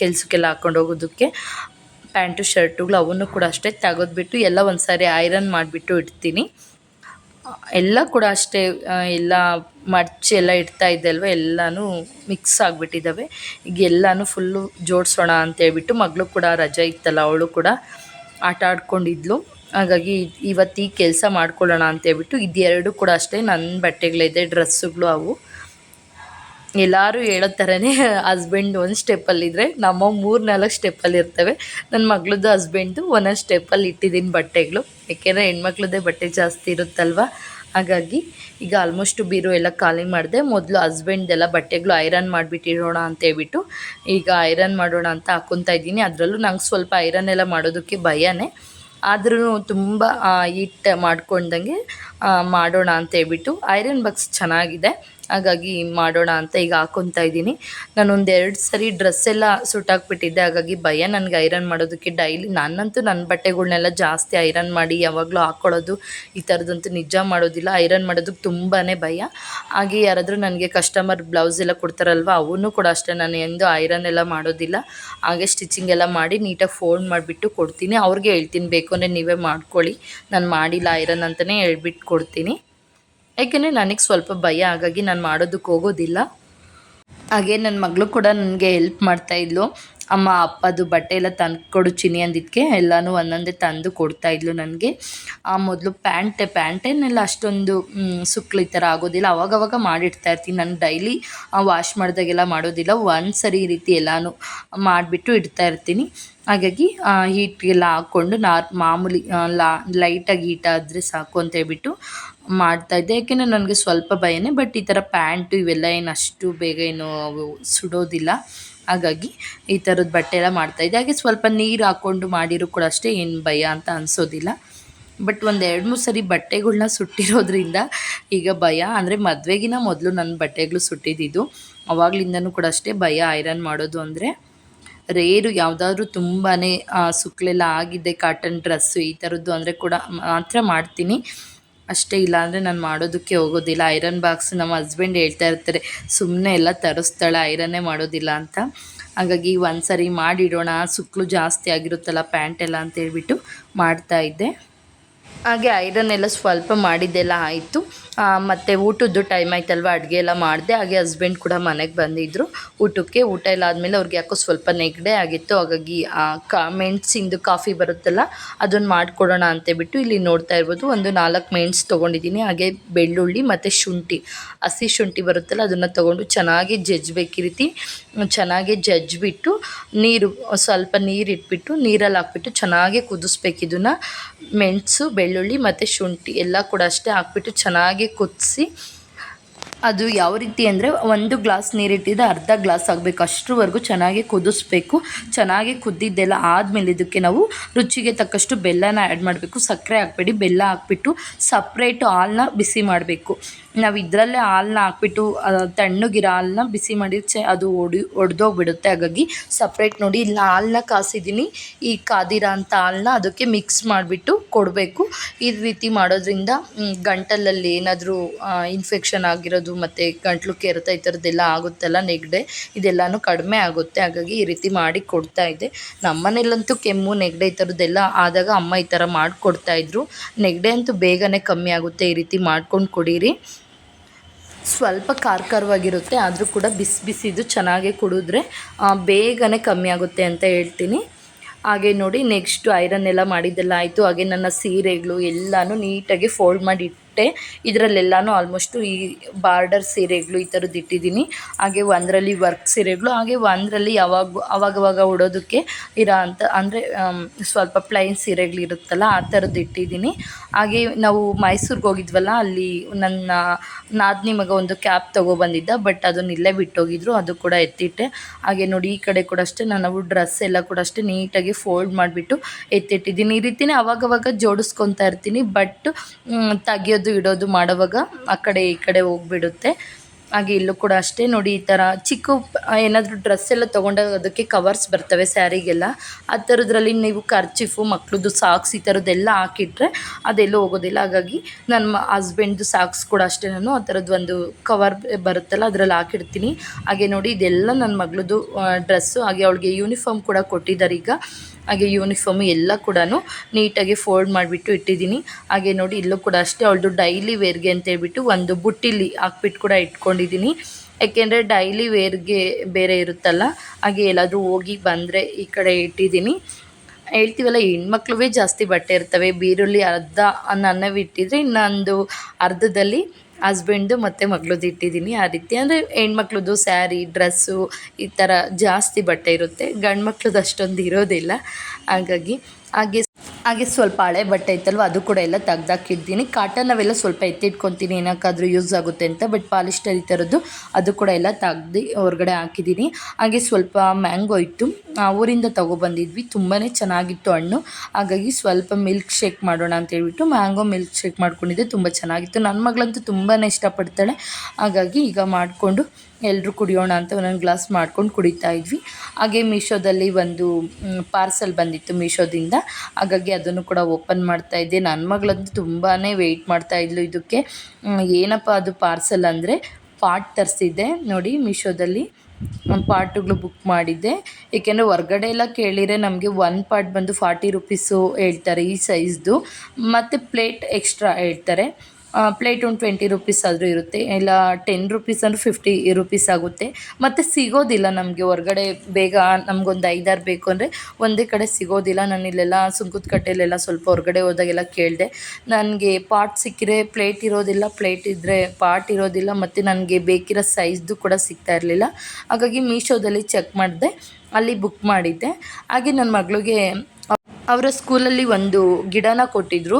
ಕೆಲಸಕ್ಕೆಲ್ಲ ಹಾಕ್ಕೊಂಡು ಹೋಗೋದಕ್ಕೆ. ಪ್ಯಾಂಟು ಶರ್ಟುಗಳು ಅವನ್ನು ಕೂಡ ಅಷ್ಟೇ ತೆಗೆದ್ಬಿಟ್ಟು ಎಲ್ಲ ಒಂದು ಸಾರಿ ಐರನ್ ಮಾಡಿಬಿಟ್ಟು ಇಡ್ತೀನಿ. ಎಲ್ಲ ಕೂಡ ಅಷ್ಟೇ ಎಲ್ಲ ಮಡ್ಚಿ ಎಲ್ಲ ಇಡ್ತಾ ಇದ್ದೆ ಅಲ್ವ, ಎಲ್ಲನೂ ಮಿಕ್ಸ್ ಆಗಿಬಿಟ್ಟಿದ್ದಾವೆ. ಈಗ ಎಲ್ಲನೂ ಫುಲ್ಲು ಜೋಡಿಸೋಣ ಅಂತೇಳ್ಬಿಟ್ಟು ಮಗಳು ಕೂಡ ರಜೆ ಇತ್ತಲ್ಲ, ಅವಳು ಕೂಡ ಆಟ ಆಡ್ಕೊಂಡಿದ್ಲು. ಹಾಗಾಗಿ ಇವತ್ತು ಈ ಕೆಲಸ ಮಾಡ್ಕೊಳ್ಳೋಣ ಅಂತೇಳ್ಬಿಟ್ಟು ಇದೆರಡು ಕೂಡ ಅಷ್ಟೇ ನನ್ನ ಬಟ್ಟೆಗಳಿದೆ, ಡ್ರೆಸ್ಸುಗಳು ಅವು. ಎಲ್ಲರೂ ಹೇಳೋ ಥರನೇ ಹಸ್ಬೆಂಡ್ ಒಂದು ಸ್ಟೆಪ್ಪಲ್ಲಿದ್ದರೆ ನಮ್ಮ ಮೂರು ನಾಲ್ಕು ಸ್ಟೆಪ್ಪಲ್ಲಿ ಇರ್ತವೆ. ನನ್ನ ಮಗಳದ್ದು ಹಸ್ಬೆಂಡ್ದು ಒಂದೊಂದು ಸ್ಟೆಪ್ಪಲ್ಲಿ ಇಟ್ಟಿದ್ದೀನಿ ಬಟ್ಟೆಗಳು. ಏಕೆಂದರೆ ಹೆಣ್ಮಕ್ಳದ್ದೇ ಬಟ್ಟೆ ಜಾಸ್ತಿ ಇರುತ್ತಲ್ವ? ಹಾಗಾಗಿ ಈಗ ಆಲ್ಮೋಸ್ಟ್ ಬೀರು ಎಲ್ಲ ಖಾಲಿ ಮಾಡಿದೆ, ಮೊದಲು ಹಸ್ಬೆಂಡ್ದೆಲ್ಲ ಬಟ್ಟೆಗಳು ಐರನ್ ಮಾಡಿಬಿಟ್ಟಿರೋಣ ಅಂತೇಳ್ಬಿಟ್ಟು ಈಗ ಐರನ್ ಮಾಡೋಣ ಅಂತ ಹಾಕ್ಕೊತಾ ಇದ್ದೀನಿ. ಅದರಲ್ಲೂ ನಂಗೆ ಸ್ವಲ್ಪ ಐರನ್ ಎಲ್ಲ ಮಾಡೋದಕ್ಕೆ ಭಯನೇ. ಆದ್ರೂ ತುಂಬ ಹೀಟ್ ಮಾಡ್ಕೊಂಡಂಗೆ ಮಾಡೋಣ ಅಂತೇಳ್ಬಿಟ್ಟು ಐರನ್ ಬಾಕ್ಸ್ ಚೆನ್ನಾಗಿದೆ. ಹಾಗಾಗಿ ಮಾಡೋಣ ಅಂತ ಈಗ ಹಾಕ್ಕೊತಾ ಇದ್ದೀನಿ. ನಾನು ಒಂದು ಎರಡು ಸರಿ ಡ್ರೆಸ್ ಎಲ್ಲ ಸುಟ್ಟಾಕ್ಬಿಟ್ಟಿದ್ದೆ ಹಾಗಾಗಿ ಭಯ ನನಗೆ ಐರನ್ ಮಾಡೋದಕ್ಕೆ ಡೈಲಿ ನಾನಂತೂ ನನ್ನ ಬಟ್ಟೆಗಳನ್ನೆಲ್ಲ ಜಾಸ್ತಿ ಐರನ್ ಮಾಡಿ ಯಾವಾಗಲೂ ಹಾಕ್ಕೊಳ್ಳೋದು ಈ ಥರದಂತೂ ನಿಜ ಮಾಡೋದಿಲ್ಲ. ಐರನ್ ಮಾಡೋದಕ್ಕೆ ತುಂಬಾ ಭಯ. ಹಾಗೆ ಯಾರಾದರೂ ನನಗೆ ಕಸ್ಟಮರ್ ಬ್ಲೌಸ್ ಎಲ್ಲ ಕೊಡ್ತಾರಲ್ವ ಅವನ್ನೂ ಕೂಡ ಅಷ್ಟೇ. ನಾನು ಎಂದು ಐರನ್ ಎಲ್ಲ ಮಾಡೋದಿಲ್ಲ. ಹಾಗೆ ಸ್ಟಿಚಿಂಗ್ ಎಲ್ಲ ಮಾಡಿ ನೀಟಾಗಿ ಫೋಲ್ಡ್ ಮಾಡಿಬಿಟ್ಟು ಕೊಡ್ತೀನಿ. ಅವ್ರಿಗೆ ಹೇಳ್ತೀನಿ, ಬೇಕು ಅಂದರೆ ನೀವೇ ಮಾಡ್ಕೊಳ್ಳಿ. ನಾನು ಮಾಡಿಲ್ಲ ಐರನ್ ಅಂತಲೇ ಹೇಳ್ಬಿಟ್ಟು ಕೊಡ್ತೀನಿ. ಯಾಕೆಂದರೆ ನನಗೆ ಸ್ವಲ್ಪ ಭಯ, ಹಾಗಾಗಿ ನಾನು ಮಾಡೋದಕ್ಕೆ ಹೋಗೋದಿಲ್ಲ. ಹಾಗೆ ನನ್ನ ಮಗಳು ಕೂಡ ನನಗೆ ಹೆಲ್ಪ್ ಮಾಡ್ತಾಯಿದ್ಲು ಅಮ್ಮ, ಅಪ್ಪದು ಬಟ್ಟೆ ಎಲ್ಲ ತಂದು ಕೊಡು ಚಿನಿ ಅಂದಿದ್ದಕ್ಕೆ ಎಲ್ಲನೂ ಒಂದೊಂದೇ ತಂದು ಕೊಡ್ತಾಯಿದ್ಲು ನನಗೆ. ಆ ಮೊದಲು ಪ್ಯಾಂಟೆ, ಪ್ಯಾಂಟೇನೆಲ್ಲ ಅಷ್ಟೊಂದು ಸುಕ್ಳು ಈ ಥರ ಆಗೋದಿಲ್ಲ. ಅವಾಗವಾಗ ಮಾಡಿಡ್ತಾ ಇರ್ತೀನಿ. ನಾನು ಡೈಲಿ ವಾಶ್ ಮಾಡಿದಾಗೆಲ್ಲ ಮಾಡೋದಿಲ್ಲ. ಒಂದು ಸರಿ ಈ ರೀತಿ ಎಲ್ಲನೂ ಮಾಡಿಬಿಟ್ಟು ಇಡ್ತಾ ಇರ್ತೀನಿ. ಹಾಗಾಗಿ ಹೀಟ್ಗೆಲ್ಲ ಹಾಕ್ಕೊಂಡು ನಾರ್, ಮಾಮೂಲಿ ಲಾ ಲೈಟಾಗಿ ಹೀಟ್ ಆದರೆ ಸಾಕು ಅಂತ ಹೇಳ್ಬಿಟ್ಟು ಮಾಡ್ತಾಯಿದ್ದೆ ಯಾಕೆಂದರೆ ನನಗೆ ಸ್ವಲ್ಪ ಭಯನೇ ಬಟ್ ಈ ಥರ ಪ್ಯಾಂಟು ಇವೆಲ್ಲ ಏನು ಅಷ್ಟು ಬೇಗ ಏನು ಅವು ಸುಡೋದಿಲ್ಲ. ಹಾಗಾಗಿ ಈ ಥರದ ಬಟ್ಟೆ ಎಲ್ಲ ಮಾಡ್ತಾಯಿದ್ದೆ ಹಾಗೆ ಸ್ವಲ್ಪ ನೀರು ಹಾಕ್ಕೊಂಡು ಮಾಡಿರೋ ಕೂಡ ಅಷ್ಟೇ, ಏನು ಭಯ ಅಂತ ಅನಿಸೋದಿಲ್ಲ. ಬಟ್ ಒಂದು ಎರಡು ಮೂರು ಸರಿ ಬಟ್ಟೆಗಳನ್ನ ಸುಟ್ಟಿರೋದ್ರಿಂದ ಈಗ ಭಯ. ಅಂದರೆ ಮದುವೆಗಿನ ಮೊದಲು ನನ್ನ ಬಟ್ಟೆಗಳು ಸುಟ್ಟಿದ್ದು ಅವಾಗ್ಲಿಂದನೂ ಕೂಡ ಅಷ್ಟೇ ಭಯ ಐರನ್ ಮಾಡೋದು ಅಂದರೆ. ರೇರು ಯಾವುದಾದ್ರೂ ತುಂಬಾ ಸುಕ್ಲೆಲ್ಲ ಆಗಿದೆ ಕಾಟನ್ ಡ್ರೆಸ್ಸು ಈ ಥರದ್ದು ಅಂದರೆ ಕೂಡ ಮಾತ್ರ ಮಾಡ್ತೀನಿ. ಅಷ್ಟೇ ಇಲ್ಲ ಅಂದರೆ ನಾನು ಮಾಡೋದಕ್ಕೆ ಹೋಗೋದಿಲ್ಲ. ಐರನ್ ಬಾಕ್ಸ್ ನಮ್ಮ ಹಸ್ಬೆಂಡ್ ಹೇಳ್ತಾ ಇರ್ತಾರೆ ಸುಮ್ಮನೆ ಎಲ್ಲ ತರಿಸ್ತಾಳೆ ಐರನ್ನೇ ಮಾಡೋದಿಲ್ಲ ಅಂತ. ಹಾಗಾಗಿ ಒಂದು ಸರಿ ಮಾಡಿಡೋಣ ಸುಕ್ಕಳು ಜಾಸ್ತಿ ಆಗಿರುತ್ತಲ್ಲ ಪ್ಯಾಂಟ್ ಎಲ್ಲ ಅಂತ ಮಾಡ್ತಾಯಿದ್ದೆ ಹಾಗೆ ಐರನ್ ಎಲ್ಲ ಸ್ವಲ್ಪ ಮಾಡಿದ್ದೆಲ್ಲ ಆಯಿತು. ಮತ್ತು ಊಟದ್ದು ಟೈಮ್ ಆಯ್ತಲ್ವ? ಅಡುಗೆ ಎಲ್ಲ ಮಾಡಿದೆ. ಹಾಗೆ ಹಸ್ಬೆಂಡ್ ಕೂಡ ಮನೆಗೆ ಬಂದಿದ್ದರು ಊಟಕ್ಕೆ ಊಟ ಎಲ್ಲ ಆದಮೇಲೆ ಅವ್ರಿಗೆ ಯಾಕೋ ಸ್ವಲ್ಪ ನೆಗಡೆ ಆಗಿತ್ತು. ಹಾಗಾಗಿ, ಆ, ಕಾ ಮೆಣಸಿಂದು ಕಾಫಿ ಬರುತ್ತಲ್ಲ ಅದನ್ನು ಮಾಡಿಕೊಡೋಣ ಅಂತೇಳ್ಬಿಟ್ಟು ಇಲ್ಲಿ ನೋಡ್ತಾ ಇರ್ಬೋದು. ಒಂದು ನಾಲ್ಕು ಮೆಣ್ಸು ತೊಗೊಂಡಿದ್ದೀನಿ. ಹಾಗೆ ಬೆಳ್ಳುಳ್ಳಿ ಮತ್ತು ಶುಂಠಿ. ಹಸಿ ಶುಂಠಿ ಬರುತ್ತಲ್ಲ, ಅದನ್ನು ತೊಗೊಂಡು ಚೆನ್ನಾಗಿ ಜಜ್ಬೇಕು ಈ ರೀತಿ ಚೆನ್ನಾಗಿ ಜಜ್ಜಿಬಿಟ್ಟು ನೀರು, ಸ್ವಲ್ಪ ನೀರು ಇಟ್ಬಿಟ್ಟು ನೀರಲ್ಲಿ ಹಾಕ್ಬಿಟ್ಟು ಚೆನ್ನಾಗಿ ಕುದಿಸ್ಬೇಕು ಇದನ್ನು ಮೆಣಸು ಬೆಳ್ಳುಳ್ಳಿ ಮತ್ತು ಶುಂಠಿ ಎಲ್ಲ ಕೂಡ ಅಷ್ಟೇ ಹಾಕ್ಬಿಟ್ಟು ಚೆನ್ನಾಗಿ ಕುದಿಸಿ ಅದು ಯಾವ ರೀತಿ ಅಂದರೆ ಒಂದು ಗ್ಲಾಸ್ ನೀರಿಟ್ಟಿದ್ದು ಅರ್ಧ ಗ್ಲಾಸ್ ಆಗಬೇಕು. ಅಷ್ಟರವರೆಗೂ ಚೆನ್ನಾಗಿ ಕುದಿಸ್ಬೇಕು. ಚೆನ್ನಾಗಿ ಕುದ್ದಿದ್ದೆಲ್ಲ ಆದಮೇಲೆ ಇದಕ್ಕೆ ನಾವು ರುಚಿಗೆ ತಕ್ಕಷ್ಟು ಬೆಲ್ಲನ ಆ್ಯಡ್ ಮಾಡಬೇಕು. ಸಕ್ಕರೆ ಹಾಕ್ಬೇಡಿ, ಬೆಲ್ಲ ಹಾಕ್ಬಿಟ್ಟು ಸಪ್ರೇಟ್ ಹಾಲನ್ನ ಬಿಸಿ ಮಾಡಬೇಕು. ನಾವು ಇದರಲ್ಲೇ ಹಾಲನ್ನ ಹಾಕ್ಬಿಟ್ಟು ತಣ್ಣಗಿರೋ ಹಾಲನ್ನ ಬಿಸಿ ಮಾಡಿ ಚೆ, ಅದು ಒಡಿ, ಒಡೆದೋಗ್ಬಿಡುತ್ತೆ. ಹಾಗಾಗಿ ಸಪ್ರೇಟ್ ನೋಡಿ ಇಲ್ಲಿ ಹಾಲನ್ನ ಕಾಸಿದ್ದೀನಿ. ಈ ಕಾದಿರೋ ಅಂಥ ಹಾಲನ್ನ ಅದಕ್ಕೆ ಮಿಕ್ಸ್ ಮಾಡಿಬಿಟ್ಟು ಕೊಡಬೇಕು. ಈ ರೀತಿ ಮಾಡೋದ್ರಿಂದ ಗಂಟಲಲ್ಲಿ ಏನಾದರೂ ಇನ್ಫೆಕ್ಷನ್ ಆಗಿರೋದು ಮತ್ತು ಗಂಟ್ಲು ಕೆರೆತ ಈ ಥರದ್ದೆಲ್ಲ ಆಗುತ್ತಲ್ಲ ನೆಗಡೆ? ಇದೆಲ್ಲನೂ ಕಡಿಮೆ ಆಗುತ್ತೆ. ಹಾಗಾಗಿ ಈ ರೀತಿ ಮಾಡಿ ಕೊಡ್ತಾ ಇದ್ದೆ ನಮ್ಮನೇಲಂತೂ ಕೆಮ್ಮು, ನೆಗಡೆ ಈ ಥರದ್ದೆಲ್ಲ ಆದಾಗ ಅಮ್ಮ ಈ ಥರ ಮಾಡಿಕೊಡ್ತಾಯಿದ್ರು ನೆಗಡೆ ಅಂತೂ ಬೇಗನೆ ಕಮ್ಮಿ ಆಗುತ್ತೆ. ಈ ರೀತಿ ಮಾಡ್ಕೊಂಡು ಕುಡೀರಿ. ಸ್ವಲ್ಪ ಖಾರ ಖಾರವಾಗಿರುತ್ತೆ ಆದರೂ ಕೂಡ ಬಿಸಿ ಬಿಸಿದು ಚೆನ್ನಾಗಿ ಕುಡಿದ್ರೆ ಬೇಗನೆ ಕಮ್ಮಿ ಆಗುತ್ತೆ ಅಂತ ಹೇಳ್ತೀನಿ. ಹಾಗೆ ನೋಡಿ, ನೆಕ್ಸ್ಟು ಐರನ್ ಎಲ್ಲ ಮಾಡಿದ್ದೆಲ್ಲ ಆಯಿತು. ಹಾಗೆ ನನ್ನ ಸೀರೆಗಳು ಎಲ್ಲನೂ ನೀಟಾಗಿ ಫೋಲ್ಡ್ ಮಾಡಿ ಇದರಲ್ಲೆಲ್ಲನೂ ಆಲ್ಮೋಸ್ಟು ಈ ಬಾರ್ಡರ್ ಸೀರೆಗಳು ಈ ಥರದ್ದು ಇಟ್ಟಿದ್ದೀನಿ. ಹಾಗೆ ಒಂದರಲ್ಲಿ ವರ್ಕ್ ಸೀರೆಗಳು, ಹಾಗೆ ಒಂದರಲ್ಲಿ ಯಾವಾಗ, ಅವಾಗವಾಗ ಉಡೋದಕ್ಕೆ ಇರೋ ಅಂತ, ಅಂದರೆ ಸ್ವಲ್ಪ ಪ್ಲೈನ್ ಸೀರೆಗಳು ಇರುತ್ತಲ್ಲ ಆ ಥರದ್ದು ಇಟ್ಟಿದ್ದೀನಿ. ಹಾಗೆ ನಾವು ಮೈಸೂರಿಗೆ ಹೋಗಿದ್ವಲ್ಲ, ಅಲ್ಲಿ ನನ್ನ ನಾದಿನಿ ಮಗ ಒಂದು ಕ್ಯಾಬ್ ತೊಗೊಬಂದಿದ್ದ ಬಟ್ ಅದನ್ನ ಇಲ್ಲೇ ಬಿಟ್ಟೋಗಿದ್ರು, ಅದು ಕೂಡ ಎತ್ತಿಟ್ಟೆ. ಹಾಗೆ ನೋಡಿ, ಈ ಕಡೆ ಕೂಡ ಅಷ್ಟೇ ನಾನು ಡ್ರೆಸ್ ಎಲ್ಲ ಕೂಡ ಅಷ್ಟೇ ನೀಟಾಗಿ ಫೋಲ್ಡ್ ಮಾಡಿಬಿಟ್ಟು ಎತ್ತಿಟ್ಟಿದ್ದೀನಿ. ಈ ರೀತಿಯೇ ಅವಾಗವಾಗ ಜೋಡಿಸ್ಕೊತಾ ಇರ್ತೀನಿ ಬಟ್ ತೆಗಿಯೋದು ಇಡೋದು ಮಾಡುವಾಗ ಆ ಕಡೆ ಈ ಕಡೆ ಹೋಗ್ಬಿಡುತ್ತೆ. ಹಾಗೆ ಇಲ್ಲೂ ಕೂಡ ಅಷ್ಟೇ ನೋಡಿ ಈ ಥರ ಚಿಕ್ಕ ಏನಾದರೂ ಡ್ರೆಸ್ ಎಲ್ಲ ತೊಗೊಂಡಾಗ ಅದಕ್ಕೆ ಕವರ್ಸ್ ಬರ್ತವೆ ಸ್ಯಾರಿಗೆಲ್ಲ. ಆ ಥರದ್ರಲ್ಲಿ ನೀವು ಖರ್ಚಿಫು ಮಕ್ಕಳದ್ದು ಸಾಕ್ಸ್ ಈ ಥರದ್ದೆಲ್ಲ ಹಾಕಿಟ್ರೆ ಅದೆಲ್ಲೂ ಹೋಗೋದಿಲ್ಲ. ಹಾಗಾಗಿ ನನ್ನ ಹಸ್ಬೆಂಡ್ದು ಸಾಕ್ಸ್ ಕೂಡ ಅಷ್ಟೇ ನಾನು ಆ ಥರದ್ದು ಒಂದು ಕವರ್ ಬರುತ್ತಲ್ಲ ಅದರಲ್ಲಿ ಹಾಕಿಡ್ತೀನಿ. ಹಾಗೆ ನೋಡಿ ಇದೆಲ್ಲ ನನ್ನ ಮಗಳದ್ದು ಡ್ರೆಸ್ಸು ಹಾಗೆ ಅವಳಿಗೆ ಯೂನಿಫಾರ್ಮ್ ಕೂಡ ಕೊಟ್ಟಿದ್ದಾರೆ ಈಗ. ಹಾಗೆ ಯೂನಿಫಾರ್ಮು ಎಲ್ಲ ಕೂಡ ನೀಟಾಗಿ ಫೋಲ್ಡ್ ಮಾಡಿಬಿಟ್ಟು ಇಟ್ಟಿದ್ದೀನಿ. ಹಾಗೆ ನೋಡಿ ಇಲ್ಲೂ ಕೂಡ ಅಷ್ಟೇ, ಅವಳದು ಡೈಲಿ ವೇರ್ಗೆ ಅಂತ ಹೇಳ್ಬಿಟ್ಟು ಒಂದು ಬುಟ್ಟಿಲಿ ಹಾಕ್ಬಿಟ್ಟು ಕೂಡ ಇಟ್ಕೊಂಡಿದ್ದೀನಿ. ಯಾಕೆಂದರೆ ಡೈಲಿ ವೇರ್ಗೆ ಬೇರೆ ಇರುತ್ತಲ್ಲ, ಹಾಗೆ ಎಲ್ಲಾದರೂ ಹೋಗಿ ಬಂದರೆ ಈ ಕಡೆ ಇಟ್ಟಿದ್ದೀನಿ. ಹೇಳ್ತೀವಲ್ಲ, ಹೆಣ್ಮಕ್ಳುವೇ ಜಾಸ್ತಿ ಬಟ್ಟೆ ಇರ್ತವೆ, ಬೀರುಳ್ಳಿ ಅರ್ಧ ಅನ್ನವಿಟ್ಟಿದ್ರೆ ಇನ್ನೊಂದು ಅರ್ಧದಲ್ಲಿ ಹಸ್ಬೆಂಡು ಮತ್ತು ಮಗಳದ್ದು ಇಟ್ಟಿದ್ದೀನಿ. ಆ ರೀತಿ ಅಂದರೆ ಹೆಣ್ಮಕ್ಳದ್ದು ಸ್ಯಾರಿ, ಡ್ರೆಸ್ಸು ಈ ಥರ ಜಾಸ್ತಿ ಬಟ್ಟೆ ಇರುತ್ತೆ. ಗಂಡು ಮಕ್ಳದ್ದು ಅಷ್ಟೊಂದು ಇರೋದಿಲ್ಲ. ಹಾಗಾಗಿ ಹಾಗೆ ಹಾಗೆ ಸ್ವಲ್ಪ ಹಳೆ ಬಟ್ಟೆ ಇತ್ತಲ್ವ ಅದು ಕೂಡ ಎಲ್ಲ ತೆಗ್ದಾಕಿಡ್ತೀನಿ ಕಾಟನ್ ಅವೆಲ್ಲ ಸ್ವಲ್ಪ ಎತ್ತಿಟ್ಕೊತೀನಿ, ಏನಕ್ಕಾದರೂ ಯೂಸ್ ಆಗುತ್ತೆ ಅಂತ ಬಟ್ ಪಾಲಿಸ್ಟರ್ ಈ ಥರದ್ದು ಅದು ಕೂಡ ಎಲ್ಲ ತೆಗ್ದು ಹೊರಗಡೆ ಹಾಕಿದ್ದೀನಿ. ಹಾಗೆ ಸ್ವಲ್ಪ ಮ್ಯಾಂಗೋ ಇತ್ತು ಊರಿಂದ ತೊಗೊಬಂದಿದ್ವಿ ತುಂಬಾ ಚೆನ್ನಾಗಿತ್ತು ಹಣ್ಣು. ಹಾಗಾಗಿ ಸ್ವಲ್ಪ ಮಿಲ್ಕ್ ಶೇಕ್ ಮಾಡೋಣ ಅಂತ ಹೇಳ್ಬಿಟ್ಟು ಮ್ಯಾಂಗೋ ಮಿಲ್ಕ್ ಶೇಕ್ ಮಾಡ್ಕೊಂಡಿದ್ದೆ, ತುಂಬ ಚೆನ್ನಾಗಿತ್ತು. ನನ್ನ ಮಗಳಂತೂ ತುಂಬಾ ಇಷ್ಟಪಡ್ತಾಳೆ. ಹಾಗಾಗಿ ಈಗ ಮಾಡಿಕೊಂಡು ಎಲ್ಲರೂ ಕುಡಿಯೋಣ ಅಂತ ಒಂದೊಂದು ಗ್ಲಾಸ್ ಮಾಡ್ಕೊಂಡು ಕುಡಿತಾ ಇದ್ವಿ. ಹಾಗೆ ಮೀಶೋದಲ್ಲಿ ಒಂದು ಪಾರ್ಸಲ್ ಬಂದಿತ್ತು ಮೀಶೋದಿಂದ. ಹಾಗಾಗಿ ಅದನ್ನು ಕೂಡ ಓಪನ್ ಮಾಡ್ತಾ ಇದ್ದೆ. ನನ್ನ ಮಗಳಂತೂ ತುಂಬಾ ವೆಯ್ಟ್ ಮಾಡ್ತಾ ಇದ್ಲು ಇದಕ್ಕೆ. ಏನಪ್ಪ ಅದು ಪಾರ್ಸಲ್ ಅಂದರೆ, ಪಾಟ್ ತರಿಸಿದ್ದೆ. ನೋಡಿ, ಮೀಶೋದಲ್ಲಿ ಪಾಟುಗಳು ಬುಕ್ ಮಾಡಿದ್ದೆ. ಏಕೆಂದರೆ ಹೊರ್ಗಡೆ ಎಲ್ಲ ಕೇಳಿದರೆ ನಮಗೆ ಒನ್ ಪಾಟ್ ಬಂದು ಫಾರ್ಟಿ ರುಪೀಸು ಹೇಳ್ತಾರೆ ಈ ಸೈಜ್ದು ಮತ್ತು ಪ್ಲೇಟ್ ಎಕ್ಸ್ಟ್ರಾ ಹೇಳ್ತಾರೆ. ಪ್ಲೇಟ್ ಒಂದು ಟ್ವೆಂಟಿ ರುಪೀಸ್ ಆದರೂ ಇರುತ್ತೆ. ಇಲ್ಲ ಟೆನ್ ರುಪೀಸ್ ಅಂದರೆ ಫಿಫ್ಟಿ ರುಪೀಸ್ ಆಗುತ್ತೆ. ಮತ್ತು ಸಿಗೋದಿಲ್ಲ ನಮಗೆ ಹೊರಗಡೆ ಬೇಗ, ನಮಗೊಂದು ಐದಾರು ಬೇಕು ಅಂದರೆ ಒಂದೇ ಕಡೆ ಸಿಗೋದಿಲ್ಲ. ನಾನು ಇಲ್ಲೆಲ್ಲ ಸುಂಕದಕಟ್ಟೆಲೆಲ್ಲ ಸ್ವಲ್ಪ ಹೊರಗಡೆ ಹೋದಾಗೆಲ್ಲ ಕೇಳಿದೆ. ನನಗೆ ಪಾಟ್ ಸಿಕ್ಕಿದ್ರೆ ಪ್ಲೇಟ್ ಇರೋದಿಲ್ಲ ಪ್ಲೇಟ್ ಇದ್ದರೆ ಪಾಟ್ ಇರೋದಿಲ್ಲ. ಮತ್ತು ನನಗೆ ಬೇಕಿರೋ ಸೈಜ್ದು ಕೂಡ ಸಿಗ್ತಾ ಇರಲಿಲ್ಲ. ಹಾಗಾಗಿ ಮೀಶೋದಲ್ಲಿ ಚೆಕ್ ಮಾಡಿದೆ. ಅಲ್ಲಿ ಬುಕ್ ಮಾಡಿದ್ದೆ. ಹಾಗೆ ನನ್ನ ಮಗಳಿಗೆ ಅವರ ಸ್ಕೂಲಲ್ಲಿ ಒಂದು ಗಿಡನ ಕೊಟ್ಟಿದ್ದರು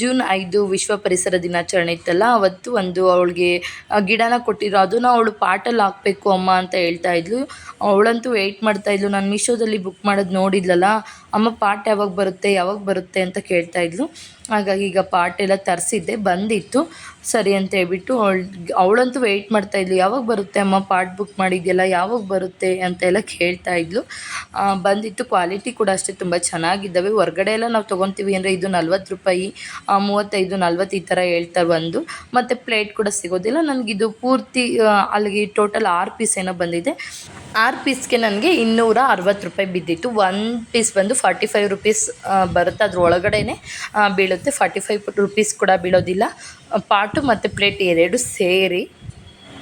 ಜೂನ್ ಐದು ವಿಶ್ವ ಪರಿಸರ ದಿನಾಚರಣೆ ಇತ್ತಲ್ಲ, ಅವತ್ತು ಒಂದು ಅವಳಿಗೆ ಗಿಡನ ಕೊಟ್ಟಿದ್ರು. ಅದನ್ನ ಅವಳು ಪಾಟಲ್ಲಿ ಹಾಕಬೇಕು ಅಮ್ಮ ಅಂತ ಹೇಳ್ತಾ ಇದ್ಲು. ಅವಳಂತೂ ವೆಯ್ಟ್ ಮಾಡ್ತಾ ಇದ್ಲು. ನಾನು ಮೀಶೋದಲ್ಲಿ ಬುಕ್ ಮಾಡೋದು ನೋಡಿದ್ಲಲ್ಲ ಅಮ್ಮ ಪಾಟ್ ಯಾವಾಗ ಬರುತ್ತೆ ಯಾವಾಗ ಬರುತ್ತೆ ಅಂತ ಕೇಳ್ತಾ ಇದ್ಲು. ಹಾಗಾಗಿ ಈಗ ಪಾಟ್ ಎಲ್ಲ ತರಿಸಿದ್ದೆ, ಬಂದಿತ್ತು. ಸರಿ ಅಂತ ಹೇಳ್ಬಿಟ್ಟು ಅವಳು, ಅವಳಂತೂ ವೆಯ್ಟ್ ಮಾಡ್ತಾ ಇದ್ಲು. ಯಾವಾಗ ಬರುತ್ತೆ ಅಮ್ಮ ಪಾಟ್ ಬುಕ್ ಮಾಡಿದ್ಯಲ್ಲ ಯಾವಾಗ ಬರುತ್ತೆ ಅಂತ ಎಲ್ಲ ಕೇಳ್ತಾ ಇದ್ಲು. ಬಂದಿತ್ತು. ಕ್ವಾಲಿಟಿ ಕೂಡ ಅಷ್ಟೇ ತುಂಬ ಚೆನ್ನಾಗಿದ್ದಾವೆ. ಹೊರಗಡೆ ಎಲ್ಲ ನಾವು ತೊಗೊತೀವಿ ಅಂದರೆ ಇದು ನಲ್ವತ್ತು ರೂಪಾಯಿ ಮೂವತ್ತೈದು, ನಲ್ವತ್ತು ಈ ಥರ ಹೇಳ್ತಾರೆ ಒಂದು ಮತ್ತು ಪ್ಲೇಟ್ ಕೂಡ ಸಿಗೋದಿಲ್ಲ. ನನಗಿದು ಪೂರ್ತಿ ಅಲ್ಲಿಗೆ ಟೋಟಲ್ ಆರು ಪೀಸ್ ಏನೋ ಬಂದಿದೆ. ಆರು ಪೀಸ್ಗೆ ನನಗೆ ಇನ್ನೂರ ಅರವತ್ತು ರೂಪಾಯಿ ಬಿದ್ದಿತ್ತು. ಒಂದು ಪೀಸ್ ಬಂದು ಫಾರ್ಟಿ ಫೈವ್ ರುಪೀಸ್ ಬರುತ್ತೆ. ಅದ್ರ ಒಳಗಡೆನೆ ಬೀಳುತ್ತೆ. ಫಾರ್ಟಿ ಫೈವ್ ರುಪೀಸ್ ಕೂಡ ಬೀಳೋದಿಲ್ಲ. ಪಾಟು ಮತ್ತು ಪ್ಲೇಟ್ ಎರಡು ಸೇರಿ.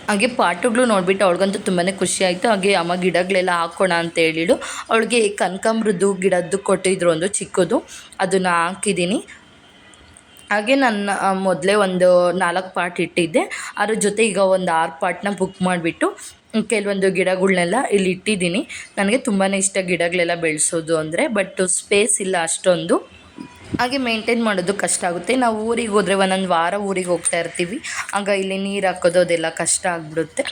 ಹಾಗೆ ಪಾಟುಗಳು ನೋಡಿಬಿಟ್ಟು ಅವಳಿಗಂತೂ ತುಂಬಾ ಖುಷಿ ಆಯಿತು. ಹಾಗೆ ಅಮ್ಮ ಗಿಡಗಳೆಲ್ಲ ಹಾಕೋಣ ಅಂತ ಹೇಳಿಳು. ಅವಳಿಗೆ ಕನಕಾಂಬ್ರದ್ದು ಗಿಡದ್ದು ಕೊಟ್ಟಿದ್ರು ಒಂದು ಚಿಕ್ಕದು. ಅದನ್ನು ಹಾಕಿದ್ದೀನಿ. ಹಾಗೆ ನನ್ನ ಮೊದಲೇ ಒಂದು ನಾಲ್ಕು ಪಾಟ್ ಇಟ್ಟಿದ್ದೆ. ಅದ್ರ ಜೊತೆ ಈಗ ಒಂದು ಆರು ಪಾಟ್ನ ಬುಕ್ ಮಾಡಿಬಿಟ್ಟು ಕೆಲವೊಂದು ಗಿಡಗಳನ್ನೆಲ್ಲ ಇಲ್ಲಿ ಇಟ್ಟಿದ್ದೀನಿ. ನನಗೆ ತುಂಬಾ ಇಷ್ಟ ಗಿಡಗಳೆಲ್ಲ ಬೆಳೆಸೋದು ಅಂದರೆ ಬಟ್ ಸ್ಪೇಸ್ ಇಲ್ಲ ಅಷ್ಟೊಂದು. ಹಾಗೆ ಮೇಂಟೈನ್ ಮಾಡೋದು ಕಷ್ಟ ಆಗುತ್ತೆ. ನಾವು ಊರಿಗೆ ಹೋದರೆ ಒಂದೊಂದು ವಾರ ಊರಿಗೆ ಹೋಗ್ತಾ ಇರ್ತೀವಿ. ಆಗ ಇಲ್ಲಿ ನೀರು ಹಾಕೋದು ಅದೆಲ್ಲ ಕಷ್ಟ ಆಗಿಬಿಡುತ್ತೆ.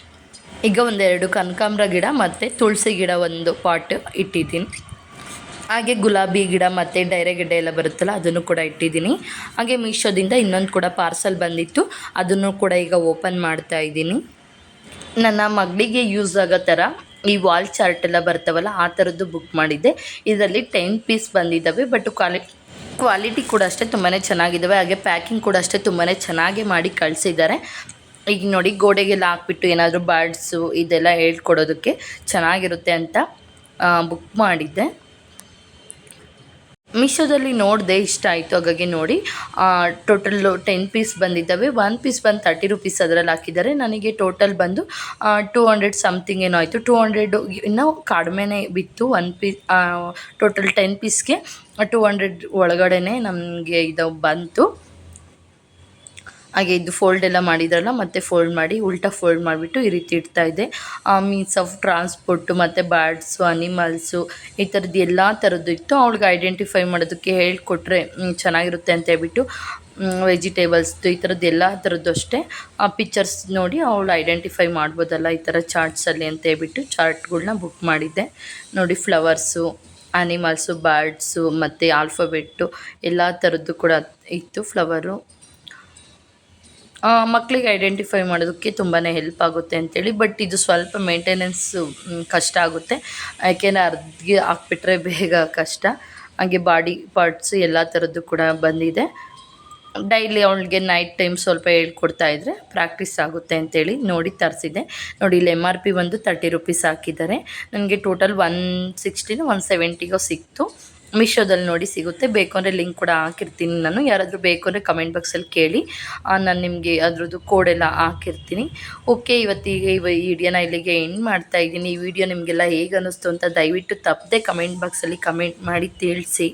ಈಗ ಒಂದೆರಡು ಕನಕಾಂಬ್ರ ಗಿಡ ಮತ್ತು ತುಳಸಿ ಗಿಡ ಒಂದು ಪಾಟ್ ಇಟ್ಟಿದ್ದೀನಿ. ಹಾಗೆ ಗುಲಾಬಿ ಗಿಡ ಮತ್ತು ಡೈರೆ ಗಿಡ ಎಲ್ಲ ಬರುತ್ತಲ್ಲ, ಅದನ್ನು ಕೂಡ ಇಟ್ಟಿದ್ದೀನಿ. ಹಾಗೆ ಮೀಶೋದಿಂದ ಇನ್ನೊಂದು ಕೂಡ ಪಾರ್ಸಲ್ ಬಂದಿತ್ತು. ಅದನ್ನು ಕೂಡ ಈಗ ಓಪನ್ ಮಾಡ್ತಾ ಇದ್ದೀನಿ. ನನ್ನ ಮಗಳಿಗೆ ಯೂಸ್ ಆಗೋ ಥರ ಈ ವಾಲ್ ಚಾರ್ಟ್ ಎಲ್ಲ ಬರ್ತಾವಲ್ಲ, ಆ ಥರದ್ದು ಬುಕ್ ಮಾಡಿದ್ದೆ. ಇದರಲ್ಲಿ ಟೆನ್ ಪೀಸ್ ಬಂದಿದ್ದಾವೆ ಬಟ್ ಕ್ವಾಲಿ ಕ್ವಾಲಿಟಿ ಕೂಡ ಅಷ್ಟೇ ತುಂಬಾ ಚೆನ್ನಾಗಿದ್ದಾವೆ. ಹಾಗೆ ಪ್ಯಾಕಿಂಗ್ ಕೂಡ ಅಷ್ಟೇ ತುಂಬಾ ಚೆನ್ನಾಗಿ ಮಾಡಿ ಕಳಿಸಿದ್ದಾರೆ. ಈಗ ನೋಡಿ, ಗೋಡೆಗೆಲ್ಲ ಹಾಕ್ಬಿಟ್ಟು ಏನಾದರೂ ಬರ್ಡ್ಸು ಇದೆಲ್ಲ ಹೇಳ್ಕೊಡೋದಕ್ಕೆ ಚೆನ್ನಾಗಿರುತ್ತೆ ಅಂತ ಬುಕ್ ಮಾಡಿದ್ದೆ. ಮೀಶೋದಲ್ಲಿ ನೋಡಿದೆ ಇಷ್ಟ ಆಯಿತು, ಹಾಗಾಗಿ ನೋಡಿ. ಟೋಟಲ್ಲು ಟೆನ್ ಪೀಸ್ ಬಂದಿದ್ದಾವೆ. ಒನ್ ಪೀಸ್ ಬಂದು ತರ್ಟಿ ರುಪೀಸ್ ಅದರಲ್ಲಿ ಹಾಕಿದ್ದಾರೆ. ನನಗೆ ಟೋಟಲ್ ಬಂದು ಟೂ ಹಂಡ್ರೆಡ್ ಸಮಥಿಂಗ್ ಏನೋ ಆಯಿತು. ಟೂ ಹಂಡ್ರೆಡ್ ಇನ್ನೂ ಕಡಿಮೆನೇ ಬಿತ್ತು. ಒನ್ ಪೀಸ್ ಟೋಟಲ್ ಟೆನ್ ಪೀಸ್ಗೆ ಟೂ ಹಂಡ್ರೆಡ್ ಒಳಗಡೆ ನಮಗೆ ಇದು ಬಂತು. ಹಾಗೆ ಇದು ಫೋಲ್ಡ್ ಎಲ್ಲ ಮಾಡಿದ್ರಲ್ಲ, ಮತ್ತೆ ಫೋಲ್ಡ್ ಮಾಡಿ, ಉಲ್ಟಾ ಫೋಲ್ಡ್ ಮಾಡಿಬಿಟ್ಟು ಈ ರೀತಿ ಇಡ್ತಾ ಇದೆ ಮೀನ್ಸ್ ಆಫ್ ಟ್ರಾನ್ಸ್ಪೋರ್ಟು ಮತ್ತು ಬರ್ಡ್ಸು ಅನಿಮಲ್ಸು ಈ ಥರದ್ದು ಎಲ್ಲ ಥರದ್ದು ಇತ್ತು. ಅವಳಿಗೆ ಐಡೆಂಟಿಫೈ ಮಾಡೋದಕ್ಕೆ ಹೇಳಿಕೊಟ್ರೆ ಚೆನ್ನಾಗಿರುತ್ತೆ ಅಂತ ಹೇಳ್ಬಿಟ್ಟು ವೆಜಿಟೇಬಲ್ಸ್ದು ಈ ಥರದ್ದು ಎಲ್ಲ ಥರದ್ದು ಅಷ್ಟೇ. ಆ ಪಿಕ್ಚರ್ಸ್ ನೋಡಿ ಅವಳು ಐಡೆಂಟಿಫೈ ಮಾಡ್ಬೋದಲ್ಲ ಈ ಥರ ಚಾರ್ಟ್ಸಲ್ಲಿ ಅಂತ ಹೇಳ್ಬಿಟ್ಟು ಚಾರ್ಟ್ಗಳ್ನ ಬುಕ್ ಮಾಡಿದ್ದೆ. ನೋಡಿ ಫ್ಲವರ್ಸು ಅನಿಮಲ್ಸು ಬರ್ಡ್ಸು ಮತ್ತು ಆಲ್ಫಾಬೆಟ್ಟು ಎಲ್ಲ ಥರದ್ದು ಕೂಡ ಇತ್ತು ಫ್ಲವರು ಮಕ್ಕಳಿಗೆ ಐಡೆಂಟಿಫೈ ಮಾಡೋದಕ್ಕೆ ತುಂಬಾ ಹೆಲ್ಪ್ ಆಗುತ್ತೆ ಅಂತೇಳಿ ಬಟ್ ಇದು ಸ್ವಲ್ಪ ಮೇಂಟೆನೆನ್ಸ್ ಕಷ್ಟ ಆಗುತ್ತೆ. ಯಾಕೆಂದರೆ ಅರ್ಧಗೆ ಹಾಕ್ಬಿಟ್ರೆ ಬೇಗ ಕಷ್ಟ. ಹಾಗೆ ಬಾಡಿ ಪಾರ್ಟ್ಸ್ ಎಲ್ಲ ಥರದ್ದು ಕೂಡ ಬಂದಿದೆ. ಡೈಲಿ ಅವಳಿಗೆ ನೈಟ್ ಟೈಮ್ ಸ್ವಲ್ಪ ಹೇಳ್ಕೊಡ್ತಾ ಇದ್ದರೆ ಪ್ರಾಕ್ಟೀಸ್ ಆಗುತ್ತೆ ಅಂತೇಳಿ ನೋಡಿ ತರಿಸಿದೆ ನೋಡಿ, ಇಲ್ಲಿ ಎಂ ಆರ್ ಪಿ ಬಂದು ತರ್ಟಿ ರುಪೀಸ್ ಹಾಕಿದ್ದಾರೆ. ನನಗೆ ಟೋಟಲ್ ಒನ್ ಸಿಕ್ಸ್ಟಿನ ಒನ್ ಸೆವೆಂಟಿಗೋ ಸಿಕ್ತು. ಮೀಶೋದಲ್ಲಿ ನೋಡಿ ಸಿಗುತ್ತೆ. ಬೇಕು ಅಂದರೆ ಲಿಂಕ್ ಕೂಡ ಹಾಕಿರ್ತೀನಿ ನಾನು. ಯಾರಾದರೂ ಬೇಕು ಅಂದರೆ ಕಮೆಂಟ್ ಬಾಕ್ಸಲ್ಲಿ ಕೇಳಿ. ನಾನು ನಿಮಗೆ ಅದರದ್ದು ಕೋಡೆಲ್ಲ ಹಾಕಿರ್ತೀನಿ. ಓಕೆ ಇವತ್ತಿಗೆ ಇವ ಈ ವಿಡಿಯೋನ ಇಲ್ಲಿಗೆ ಎಂಡ್ ಮಾಡ್ತಾ ಇದ್ದೀನಿ. ಈ ವಿಡಿಯೋ ನಿಮಗೆಲ್ಲ ಹೇಗೆ ಅನ್ನಿಸ್ತು ಅಂತ ದಯವಿಟ್ಟು ತಪ್ಪದೆ ಕಮೆಂಟ್ ಬಾಕ್ಸಲ್ಲಿ ಕಮೆಂಟ್ ಮಾಡಿ ತಿಳಿಸಿ.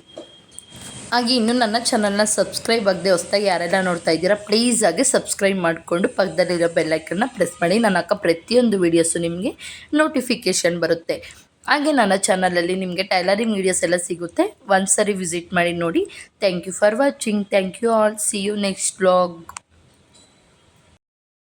ಹಾಗೆ ಇನ್ನೂ ನನ್ನ ಚಾನಲ್ನ ಸಬ್ಸ್ಕ್ರೈಬ್ ಆಗದೆ ಹೊಸ್ದಾಗಿ ಯಾರೆಲ್ಲ ನೋಡ್ತಾ ಇದ್ದೀರಾ ಪ್ಲೀಸ್ ಆಗಿ ಸಬ್ಸ್ಕ್ರೈಬ್ ಮಾಡಿಕೊಂಡು ಪಕ್ಕದಲ್ಲಿರೋ ಬೆಲ್ಲೈಕನ್ನ ಪ್ರೆಸ್ ಮಾಡಿ. ನಾನು ಅಕ್ಕ ಪ್ರತಿಯೊಂದು ವೀಡಿಯೋಸು ನಿಮಗೆ ನೋಟಿಫಿಕೇಷನ್ ಬರುತ್ತೆ. ಹಾಗೆ ನನ್ನ ಚಾನಲಲ್ಲಿ ನಿಮಗೆ ಟೈಲರಿಂಗ್ ವೀಡಿಯೋಸ್ ಎಲ್ಲ ಸಿಗುತ್ತೆ. ಒಂದು ಸರಿ ವಿಸಿಟ್ ಮಾಡಿ ನೋಡಿ. Thank you for watching thank you all see you next vlog